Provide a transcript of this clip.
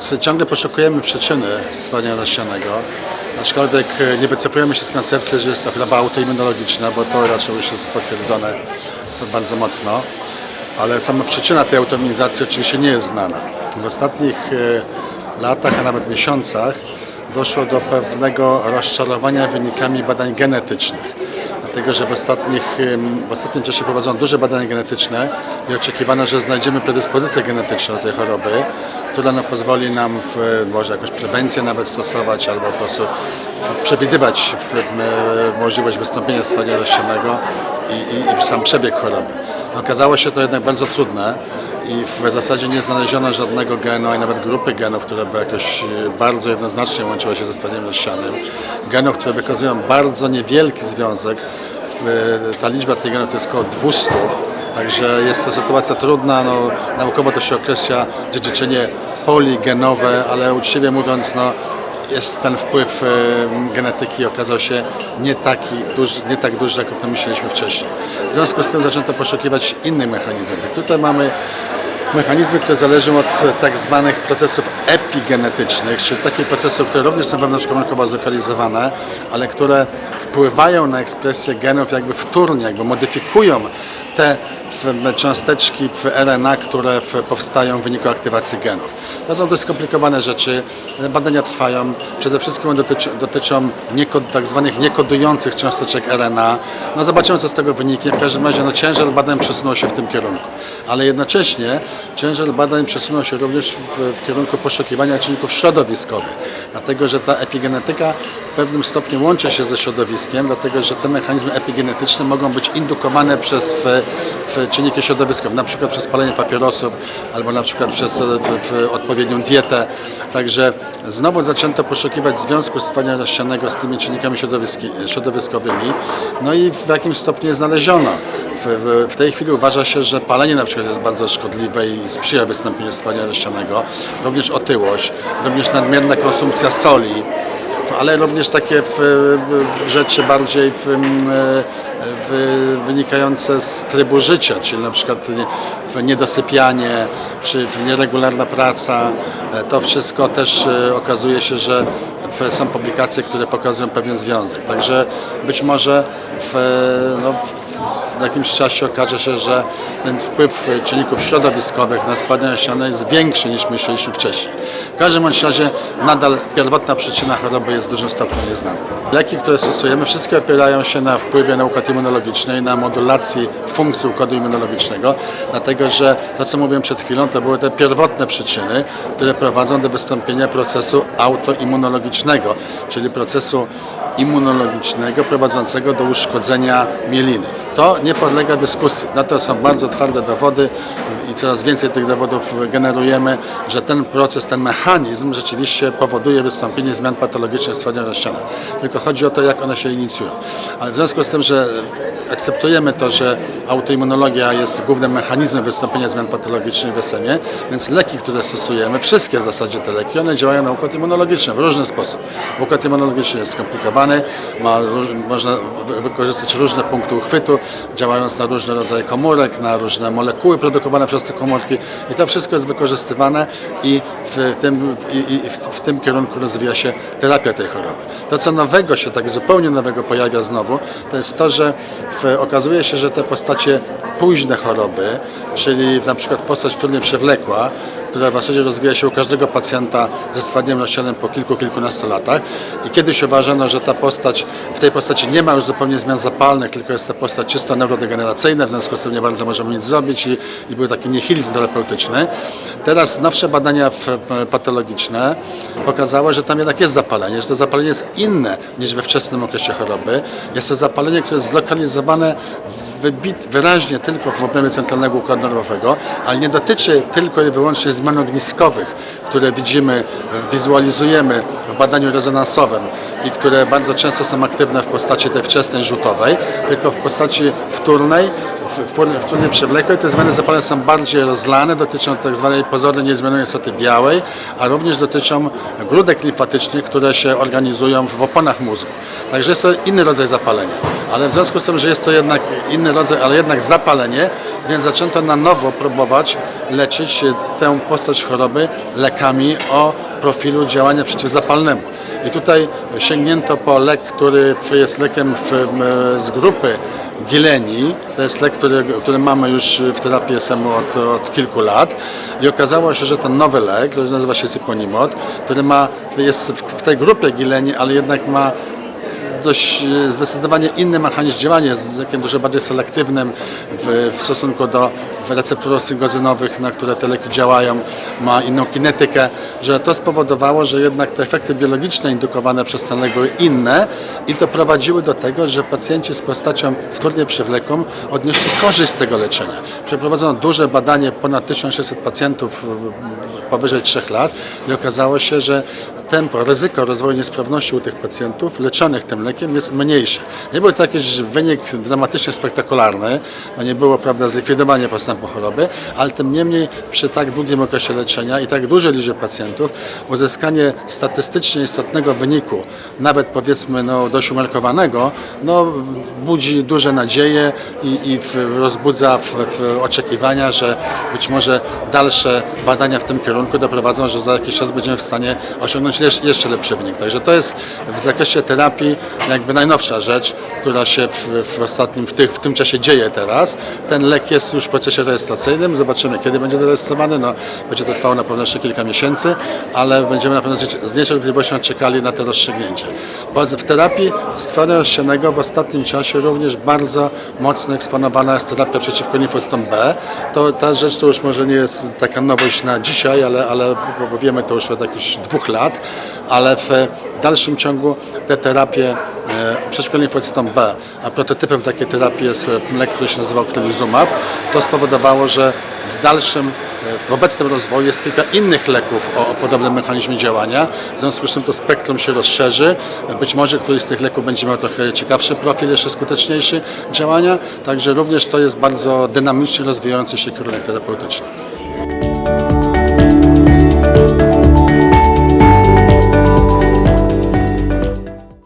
Więc ciągle poszukujemy przyczyny stwardnienia rozsianego, aczkolwiek e, nie wycofujemy się z koncepcji, że jest to choroba autoimmunologiczna, bo to raczej już jest potwierdzone bardzo mocno, ale sama przyczyna tej autoimmunizacji oczywiście nie jest znana. W ostatnich e, latach, a nawet miesiącach doszło do pewnego rozczarowania wynikami badań genetycznych. Dlatego że w, ostatnich, w ostatnim czasie prowadzono duże badania genetyczne i oczekiwano, że znajdziemy predyspozycję genetyczną do tej choroby, która nam pozwoli nam w, może jakąś prewencję nawet stosować albo po prostu w- przewidywać w, m, możliwość wystąpienia stwardnienia rozsianego i, i, i sam przebieg choroby. Okazało się to jednak bardzo trudne i w zasadzie nie znaleziono żadnego genu, a nawet grupy genów, które by jakoś e, bardzo jednoznacznie łączyły się ze stwardnieniem rozsianym. Genów, które wykazują bardzo niewielki związek. W- Ta liczba tych genów to jest około 200, także jest to sytuacja trudna. No, naukowo to się określa dziedziczenie poligenowe, ale uczciwie mówiąc, no, jest ten wpływ e, genetyki okazał się nie, taki duży, nie tak duży, jak o tym myśleliśmy wcześniej. W związku z tym zaczęto poszukiwać innych mechanizmów. Tutaj mamy mechanizmy, które zależą od tak zwanych procesów epigenetycznych, czyli takich procesów, które również są wewnątrzkomórkowo zlokalizowane, ale które wpływają na ekspresję genów jakby wtórnie, jakby modyfikują te cząsteczki w RNA, które powstają w wyniku aktywacji genów. To są dość skomplikowane rzeczy, badania trwają, przede wszystkim dotyczą nieko, tak zwanych niekodujących cząsteczek RNA. No zobaczymy co z tego wyniknie, w każdym razie no, ciężar badań przesunął się w tym kierunku, ale jednocześnie ciężar badań przesunął się również w, w kierunku poszukiwania czynników środowiskowych, dlatego że ta epigenetyka w pewnym stopniu łączy się ze środowiskiem, dlatego że te mechanizmy epigenetyczne mogą być indukowane przez w, w czynniki środowiskowe, na przykład przez palenie papierosów albo na przykład przez e, odpowiednią dietę. Także znowu zaczęto poszukiwać związku stwardnienia rozsianego z tymi czynnikami środowiskowymi, no i w jakimś stopniu je znaleziono. W, w, tej chwili uważa się, że palenie na przykład jest bardzo szkodliwe i sprzyja wystąpieniu stwardnienia rozsianego, również otyłość, również nadmierna konsumpcja soli, ale również takie w, rzeczy bardziej w, wynikające z trybu życia, czyli na przykład niedosypianie czy nieregularna praca. E, To wszystko też e, okazuje się, że są publikacje, które pokazują pewien związek. Także być może w, no, w jakimś czasie okaże się, że ten wpływ czynników środowiskowych na stwardnienie ściany jest większy niż myśleliśmy wcześniej. W każdym bądź razie nadal pierwotna przyczyna choroby jest w dużym stopniu nieznana. Leki, które stosujemy, wszystkie opierają się na wpływie na układ immunologiczny, na modulacji funkcji układu immunologicznego, dlatego że to, co mówiłem przed chwilą, to były te pierwotne przyczyny, które prowadzą do wystąpienia procesu autoimmunologicznego, czyli procesu immunologicznego prowadzącego do uszkodzenia mieliny. To nie podlega dyskusji. Na to są bardzo twarde dowody i coraz więcej tych dowodów generujemy, że ten proces, ten mechanizm rzeczywiście powoduje wystąpienie zmian patologicznych stwardnienia rozsiana. Tylko chodzi o to, jak one się inicjują. Ale w związku z tym, że akceptujemy to, że autoimmunologia jest głównym mechanizmem wystąpienia zmian patologicznych w SMA, więc leki, które stosujemy, wszystkie w zasadzie te leki, one działają na układ immunologiczny w różny sposób. Układ immunologiczny jest skomplikowany, ma, można wy- wykorzystać różne punkty uchwytu, działając na różne rodzaje komórek, na różne molekuły produkowane przez te komórki i to wszystko jest wykorzystywane i w tym, i, i w, w tym kierunku rozwija się terapia tej choroby. To, co nowego się, tak zupełnie nowego pojawia znowu, to jest to, że w, okazuje się, że te postacie późne choroby, czyli na przykład postać wtórnie przewlekła, która w zasadzie rozwija się u każdego pacjenta ze stwardnieniem rozsianym po kilku, kilkunastu latach. I kiedyś uważano, że ta postać, w tej postaci nie ma już zupełnie zmian zapalnych, tylko jest to postać czysto neurodegeneracyjna, w związku z tym nie bardzo możemy nic zrobić i, i był taki nihilizm terapeutyczny. Teraz nowsze badania e, patologiczne pokazały, że tam jednak jest zapalenie, że to zapalenie jest inne niż we wczesnym okresie choroby. Jest to zapalenie, które jest zlokalizowane wybit, wyraźnie tylko w obrębie centralnego układu nerwowego, ale nie dotyczy tylko i wyłącznie zmian ogniskowych, które widzimy, wizualizujemy w badaniu rezonansowym i które bardzo często są aktywne w postaci tej wczesnej rzutowej, tylko w postaci wtórnej w, w wtórnie przewlekłej te zmiany zapalne są bardziej rozlane, dotyczą tak zwanej pozornej niezmienionej soty białej, a również dotyczą grudek limfatycznych, które się organizują w oponach mózgu. Także jest to inny rodzaj zapalenia. Ale w związku z tym, że jest to jednak inny rodzaj, ale jednak zapalenie, więc zaczęto na nowo próbować leczyć tę postać choroby lekami o profilu działania przeciwzapalnemu. I tutaj sięgnięto po lek, który jest lekiem w, z grupy Gileni. To jest lek, który, który mamy już w terapii SMU od, od kilku lat. I okazało się, że ten nowy lek, który nazywa się Siponimod, który ma, jest w, tej grupie Gileni, ale jednak ma dość e, zdecydowanie inny mechanizm działania, z lekiem dużo bardziej selektywnym w, w stosunku do receptorów sfingozynowych, na które te leki działają, ma inną kinetykę, że to spowodowało, że jednak te efekty biologiczne indukowane przez ten lek były inne i doprowadziły do tego, że pacjenci z postacią wtórnie przewlekłą odnieśli korzyść z tego leczenia. Przeprowadzono duże badanie, ponad 1600 pacjentów e, powyżej 3 lat i okazało się, że tempo, ryzyko rozwoju niesprawności u tych pacjentów leczonych tym lekiem jest mniejsze. Nie był to jakiś wynik dramatycznie spektakularny, nie było prawda, zlikwidowania postępu choroby, ale tym niemniej przy tak długim okresie leczenia i tak dużej liczbie pacjentów uzyskanie statystycznie istotnego wyniku, nawet powiedzmy no, dość umiarkowanego, no, budzi duże nadzieje i, i w, rozbudza w, w oczekiwania, że być może dalsze badania w tym kierunku doprowadzą, że za jakiś czas będziemy w stanie osiągnąć jeszcze lepszy wynik. Także to jest w zakresie terapii jakby najnowsza rzecz, która się w, w ostatnim, w, tych, w tym czasie dzieje teraz. Ten lek jest już w procesie rejestracyjnym. Zobaczymy, kiedy będzie zarejestrowany. No, będzie to trwało na pewno jeszcze kilka miesięcy, ale będziemy na pewno z- niecierpliwością czekali na to rozstrzygnięcie. W terapii stworzenia rozsianego w ostatnim czasie również bardzo mocno eksponowana jest terapia przeciwko limfocytom B. To ta rzecz to już może nie jest taka nowość na dzisiaj, ale, ale wiemy to już od jakichś dwóch lat, ale w dalszym ciągu te terapie e, przeciwko limfocytom B, a prototypem takiej terapii jest e, lek, który się nazywał Clelizumab, to spowodowało, że w dalszym, e, w obecnym rozwoju jest kilka innych leków o, o podobnym mechanizmie działania. W związku z tym to spektrum się rozszerzy. Być może któryś z tych leków będzie miał trochę ciekawszy profil, jeszcze skuteczniejszy działania. Także również to jest bardzo dynamicznie rozwijający się kierunek terapeutyczny.